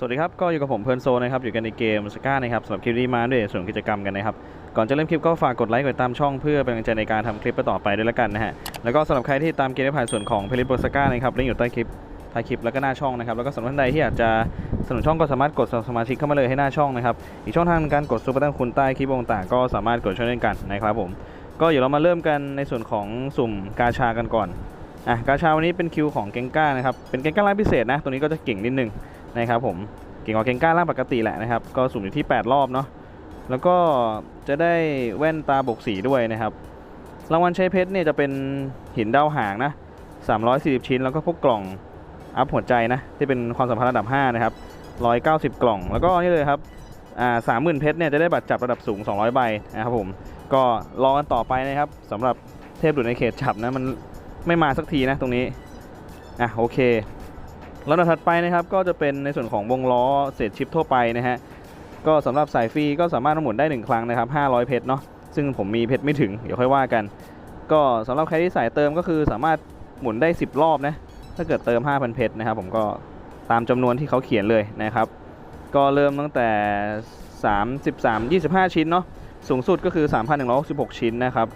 สวัสดีครับ ก็อยู่กับผมเพลิร์นโซนะครับ อยู่กันในเกมสก้านะครับสำหรับคลิปนี้มาด้วยส่วนกิจกรรมกันนะครับ ก่อนจะเริ่มคลิปก็ฝากกดไลค์กดติดตามช่องเพื่อเป็นกำลังใจในการทำคลิปต่อไปด้วยละกันนะฮะ แล้วก็สำหรับใครที่ตามเกมได้ผ่านส่วนของเพลิปสก้านะครับลิงก์อยู่ใต้คลิปท้ายคลิปแล้วก็หน้าช่องนะครับ แล้วก็สำหรับท่านใดที่อยากจะสนับสนุนช่องก็สามารถกดสมัครสมาชิกเข้ามาเลยให้หน้าช่องนะครับ อีกช่องทางการกดซุปเปอร์ตั้งคุณใต้คลิปต่างก็สามารถกดช่วยเล่นกันนะครับผม ก็เดี๋ยวเรามาเริ่มกันในส่วนของสุ่มกาชากันก่อน อะ กาชาวันนี้เป็นคิวของเกงก้านะครับ เป็นเกงก้าร่างพิเศษนะ ตัวนี้ก็จะเก่งนิดนึง นะครับผมเก่งกว่าเกงก้าร่างปกติแหละนะครับ ก็สุ่มอยู่ที่ 8 รอบเนาะแล้วก็จะได้แว่นตาบกสีด้วยนะครับ รางวัลใช้เพชรเนี่ยจะเป็นหินดาวหางนะ340 ชิ้น แล้วก็พวกกล่องอัพหัวใจนะที่เป็นความสัมพันธ์ระดับ 5 นะครับ 190 กล่อง แล้วก็นี่เลยครับอ่าสามหมื่นเพชรเนี่ยจะได้บัตรจับระดับสูง 200 ใบนะครับผมก็รอกันต่อไปนะครับสำหรับเทพดุในเขตจับนะมันไม่มาสักทีนะตรงนี้อะโอเค แล้วถัดไปนะครับก็จะเป็นในส่วนของวงล้อเศษชิปทั่วไปนะฮะก็สำหรับสายฟรีก็สามารถหมุนได้ 1 ครั้งนะครับ500 เพชรเนาะซึ่งผมมีเพชรไม่ถึง เดี๋ยวค่อยว่ากัน ก็สำหรับใครที่สายเติมก็คือสามารถหมุนได้ 10 รอบนะถ้าเกิดเติม 5,000 เพชรนะครับผมก็ตามจำนวนที่เขาเขียนเลยนะครับ ก็เริ่มตั้งแต่ 33 25 ชิ้นเนาะสูงสุดก็คือ 3,166ชิ้นนะครับ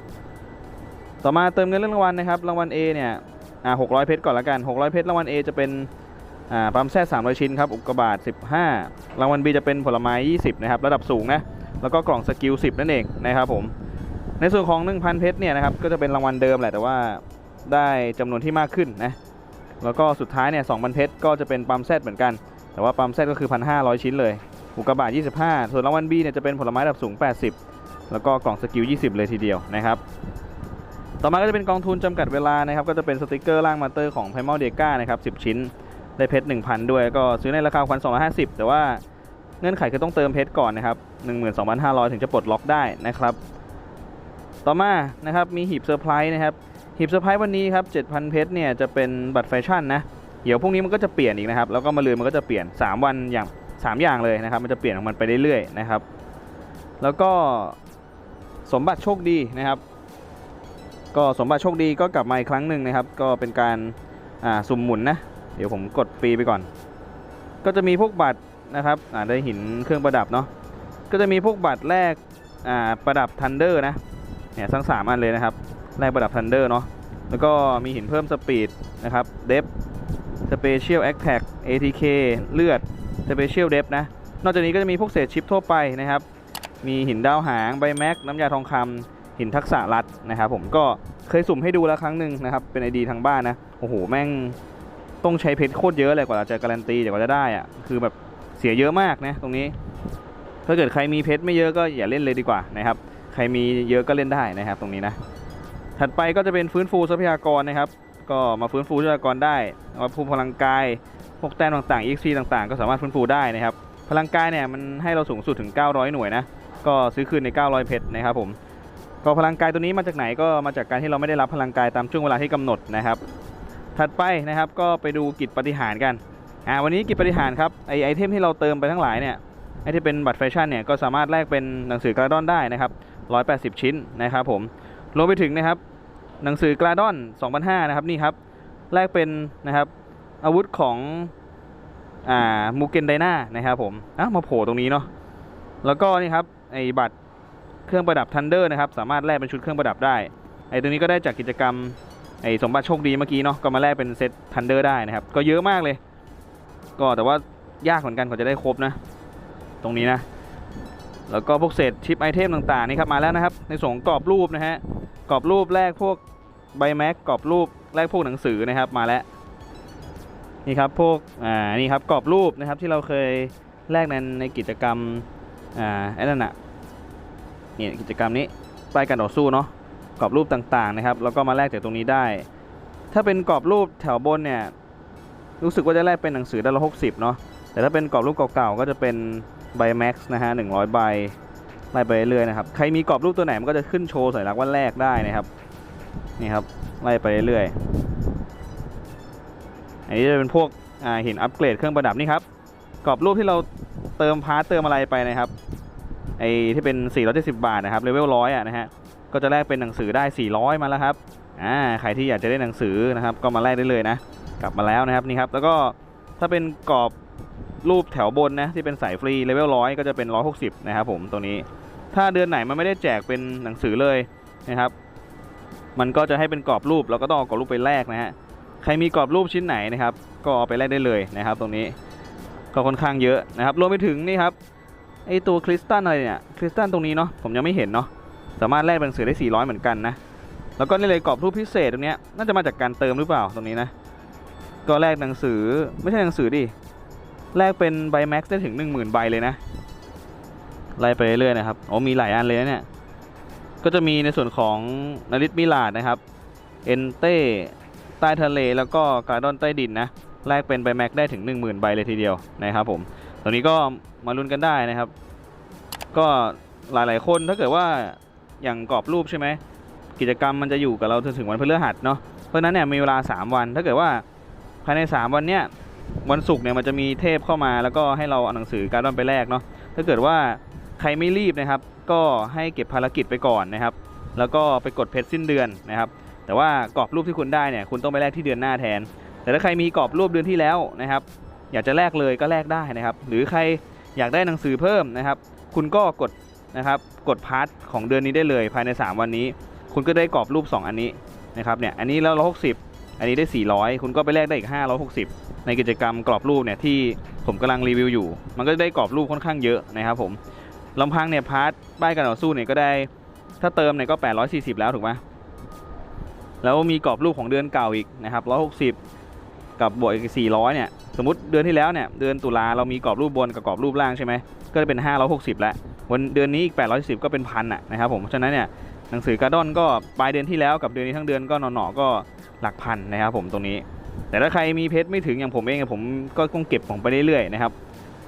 ต่อมาเติมเงินเรื่องรางวัลนะครับ รางวัล A เนี่ย อ่า600 เพชรก่อนละกัน 600 เพชรรางวัล A จะเป็น ปั๊มแซ่300ชิ้นครับ อุกกาบาต15 รางวัล B จะเป็นผลไม้ 20 นะครับ ระดับสูงนะ แล้วก็กล่องสกิล 10 นั่นเองนะครับผม ในส่วนของ 1,000 เพชรเนี่ยนะครับ ก็จะเป็นรางวัลเดิมแหละ แต่ว่าได้จำนวนที่มากขึ้นนะ แล้วก็สุดท้ายเนี่ย2,000 เพชรก็จะเป็นปั๊มแซเหมือนกัน แต่ว่าปั๊มแซก็คือ 1,500 ชิ้นเลย อุกกาบาต25 ส่วนรางวัล B เนี่ยจะเป็นผลไม้ระดับสูง 80 แล้วก็กล่องสกิล 20 เลยทีเดียวนะครับต่อมาก็จะเป็นกองทุนจำกัดเวลานะครับ ก็จะเป็นสติกเกอร์ร่างมาเตอร์ของ p r i m a l d e g a นะครับ10 ชิ้น ได้เพชร1,000 ด้วยก็ซื้อในราคาพัน250 แต่ว่าเงื่อนไขคือต้องเติมเพชรก่อนนะครับ 12,500 ถึงจะปลดล็อกได้นะครับ ต่อมานะครับมีหีบเซอร์ไพรส์นะครับหีบเซอร์ไพรส์วันนี้ครับ 7,000 เพชรเนี่ยจะเป็นบัตรแฟชั่นนะเดี๋ยวพรุ่งนี้มันก็จะเปลี่ยนอีกนะครับ แล้วก็มาลืนมันก็จะเปลี่ยน 3 วันอย่าง 3 อย่างเลยนะครับ มันจะเปลี่ยนของมันไปเรื่อยๆนะครับ แล้วก็สมบัติโชคดีนะครับ ก็สมบัติโชคดีก็กลับมาอีกครั้งหนึ่งนะครับ ก็เป็นการสุ่มหมุนนะ เดี๋ยวผมกดฟรีไปก่อน ก็จะมีพวกบัตรนะครับอ่าได้หินเครื่องประดับเนาะก็จะมีพวกบัตรแรกอ่าประดับทันเดอร์นะเนี่ยทั้งสามอันเลยนะครับแรกประดับทันเดอร์เนาะแล้วก็มีหินเพิ่มสปีดนะครับเดฟสเปเชียลแอคแท็ก ATK เลือดสเปเชียลเดฟนะนอกจากนี้ก็จะมีพวกเศษชิปทั่วไปนะครับ มีหินดาวหาง ใบแม็ก น้ำยาทองคำ หินทักษะรัดนะครับผมก็เคยสุ่มให้ดูแล้วครั้งหนึ่งนะครับ เป็นไอดีทางบ้านนะ โอ้โห แม่ง ต้องใช้เพชรโคตรเยอะเลยกว่าจะการันตีกว่าจะได้อะคือแบบเสียเยอะมากนะตรงนี้ ถ้าเกิดใครมีเพชรไม่เยอะก็อย่าเล่นเลยดีกว่านะครับ ใครมีเยอะก็เล่นได้นะครับ ตรงนี้นะ ถัดไปก็จะเป็นฟื้นฟูทรัพยากรนะครับ ก็มาฟื้นฟูทรัพยากรได้เอาภูมิพลังกาย พวกแต้มต่างๆ EXP ต่างๆ ก็สามารถฟื้นฟูได้นะครับ พลังกายเนี่ยมันให้เราสูงสุดถึง 900 หน่วยนะ ก็ซื้อคืนใน 900 เพชรนะครับผม ก็พลังกายตัวนี้มาจากไหนก็มาจากการที่เราไม่ได้รับพลังกายตามช่วงเวลาที่กำหนดนะครับ ถัดไปนะครับก็ไปดูกิจปฏิหารกันอ่าวันนี้กิจปฏิหารครับไอไอเทมที่เราเติมไปทั้งหลายเนี่ยไอที่เป็นบัตรแฟชั่นเนี่ยก็สามารถแลกเป็นหนังสือกระดอนได้นะครับ 180 ชิ้นนะครับผมรวมไปถึงนะครับหนังสือกราดอน2005นะครับนี่ครับแลกเป็นนะครับอาวุธของอ่ามูเกนไดนานะครับผมอ้ามาโผล่ตรงนี้เนาะแล้วก็นี่ครับไอ้บัตรเครื่องประดับทันเดอร์นะครับสามารถแลกเป็นชุดเครื่องประดับได้ไอ้ตัวนี้ก็ได้จากกิจกรรม ไอ้สมบัติโชคดีเมื่อกี้เนาะก็มาแลกเป็นเซตทันเดอร์ได้นะครับ ก็เยอะมากเลย ก็แต่ว่ายากเหมือนกันกว่าจะได้ครบนะ ตรงนี้นะ แล้วก็พวกเศษชิปไอเทมต่างๆนี่ครับมาแล้วนะครับ ในส่วนของกรอบรูปนะฮะกรอบรูปแรกพวกใบแม็กกรอบรูปแรกพวกหนังสือนะครับมาแล้วนี่ครับพวกอ่านี่ครับกรอบรูปนะครับที่เราเคยแลกในในกิจกรรมอ่าไอ้นั่นน่ะนี่กิจกรรมนี้ป้ายการต่อสู้เนาะ กรอบรูปต่างๆนะครับ แล้วก็มาแลกจากตรงนี้ได้ ถ้าเป็นกรอบรูปแถวบนเนี่ยรู้สึกว่าจะแลกเป็นหนังสือด้านละหกสิบเนาะแต่ถ้าเป็นกรอบรูปเก่าๆก็จะเป็นใบแม็กซ์นะฮะหนึ่งร้อยใบไล่ไปเรื่อยๆนะครับใครมีกรอบรูปตัวไหนมันก็จะขึ้นโชว์สัญลักษณ์ว่าแรกได้นะครับนี่ครับไล่ไปเรื่อยๆอันนี้จะเป็นพวกหินอัปเกรดเครื่องประดับนี่ครับกรอบรูปที่เราเติมพาร์ตเติมอะไรไปนะครับไอ้ที่เป็น 470 บาทนะครับเลเวลร้อยอะนะฮะ ก็จะแลกเป็นหนังสือได้ 400 มาแล้วครับอ่าใครที่อยากจะได้หนังสือนะครับ ก็มาแลกได้เลยนะ กลับมาแล้วนะครับนี่ครับ แล้วก็ถ้าเป็นกรอบรูปแถวบนนะที่เป็นสายฟรีเลเวลร้อยก็จะเป็น 160 นะครับผมตัวนี้ ถ้าเดือนไหนมันไม่ได้แจกเป็นหนังสือเลยนะครับ มันก็จะให้เป็นกรอบรูปเราก็ต้องเอากรอบรูปไปแลกนะฮะใครมีกรอบรูปชิ้นไหนนะครับ ก็เอาไปแลกได้เลยนะครับ ตรงนี้ก็ค่อนข้างเยอะนะครับรวมไปถึงนี่ครับไอตัวคริสตัลอะไรเนี่ยคริสตัลตรงนี้เนาะผมยังไม่เห็นเนาะ สามารถแลกเป็นหนังสือได้ 400 เหมือนกันนะ แล้วก็นี่เลยกรอบรูปพิเศษตรงนี้น่าจะมาจากการเติมหรือเปล่าตรงนี้นะ ก็แลกหนังสือไม่ใช่หนังสือดิ แลกเป็นใบแม็กซ์ได้ถึง 10,000 ใบเลยนะ ไล่ไปเรื่อยๆนะครับอ๋อมีหลายอันเลยนะเนี่ย ก็จะมีในส่วนของนาริตมิลาดนะครับ เอนเต้ใต้ทะเลแล้วก็การ์ดอนใต้ดินนะ แลกเป็นใบแม็กได้ถึง 10,000 ใบเลยทีเดียวนะครับผมตอนนี้ก็มาลุ้นกันได้นะครับ ก็หลายๆคนถ้าเกิดว่า อย่างกรอบรูปใช่ไหมกิจกรรมมันจะอยู่กับเราจนถึงวันพฤหัสเนาะเพราะนั้นเนี่ยมีเวลา 3 วัน ถ้าเกิดว่าภายใน 3 วันเนี้ยวันศุกร์เนี่ยมันจะมีเทพเข้ามาแล้วก็ให้เราเอาหนังสือการ์ดอนไปแลกเนาะถ้าเกิดว่าใครไม่รีบนะครับ ก็ให้เก็บภารกิจไปก่อนนะครับ แล้วก็ไปกดเพชรสิ้นเดือนนะครับ แต่ว่ากรอบรูปที่คุณได้เนี่ยคุณต้องไปแลกที่เดือนหน้าแทน แต่ถ้าใครมีกรอบรูปเดือนที่แล้วนะครับ อยากจะแลกเลยก็แลกได้นะครับ หรือใครอยากได้หนังสือเพิ่มนะครับ คุณก็กด นะครับ กดพาร์ทของเดือนนี้ได้เลยภายใน 3 วันนี้ คุณก็ได้กรอบรูป 2 อันนี้นะครับเนี่ยอันนี้แล้ว160อันนี้ได้ 400 คุณก็ไปแลกได้อีก 560 ในกิจกรรมกรอบรูปเนี่ยที่ผมกำลังรีวิวอยู่ มันก็ได้กรอบรูปค่อนข้างเยอะนะครับผมลำพังเนี่ยพาร์ทป้ายการต่อสู้เนี่ยก็ได้ถ้าเติมเนี่ยก็ 840 แล้วถูกไหมแล้วมีกรอบรูปของเดือนเก่าอีกนะครับ160 กับบวกอีก400เนี่ย สมมติเดือนที่แล้วเนี่ยเดือนตุลาเรามีกรอบรูปบนกับกรอบรูปล่างใช่ไหมก็จะเป็น 560 แล้ววันเดือนนี้อีก 810 ก็เป็นพันอะนะครับผมเพราะฉะนั้นเนี่ยหนังสือการ์ดอนก็ปลายเดือนที่แล้วกับเดือนนี้ทั้งเดือนก็หนอๆก็หลักพันนะครับผมตรงนี้ แต่ถ้าใครมีเพชรไม่ถึงอย่างผมเองผมก็ต้องเก็บของไปเรื่อยๆนะครับ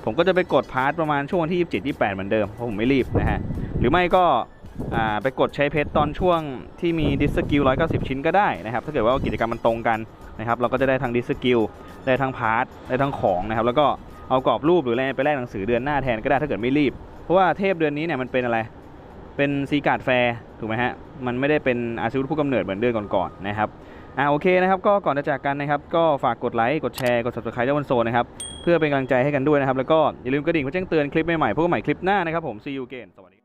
ผมก็จะไปกดพาร์ทประมาณช่วงที่ 27 28 เหมือนเดิมเพราะผมไม่รีบนะฮะหรือไม่ก็ ไปกดใช้เพชรตอนช่วงที่มีดิสกิล 190 ชิ้นก็ได้นะครับ ถ้าเกิดว่ากิจกรรมมันตรงกันนะครับ เราก็จะได้ทั้งดิสกิล ได้ทั้งพาร์ท ได้ทั้งของนะครับ แล้วก็เอากรอบรูปหรืออะไรไปแลกหนังสือเดือนหน้าแทนก็ได้ถ้าเกิดไม่รีบ เพราะว่าเทพเดือนนี้เนี่ยมันเป็นอะไร เป็นซีการ์ดแฟร์ถูกไหมฮะ มันไม่ได้เป็นอาชีพผู้กำเนิดเหมือนเดือนก่อนๆนะครับ อ่าโอเคนะครับ ก็ก่อนจะจากกันนะครับ ก็ฝากกดไลค์ กดแชร์ กด subscribe เจ้าวันโซนนะครับ เพื่อเป็นกำลังใจให้กันด้วยนะครับ แล้วก็อย่าลืมกระดิ่งเพื่อแจ้งเตือนคลิปใหม่ๆพวกใหม่คลิปหน้านะครับผม see you again สวัสดี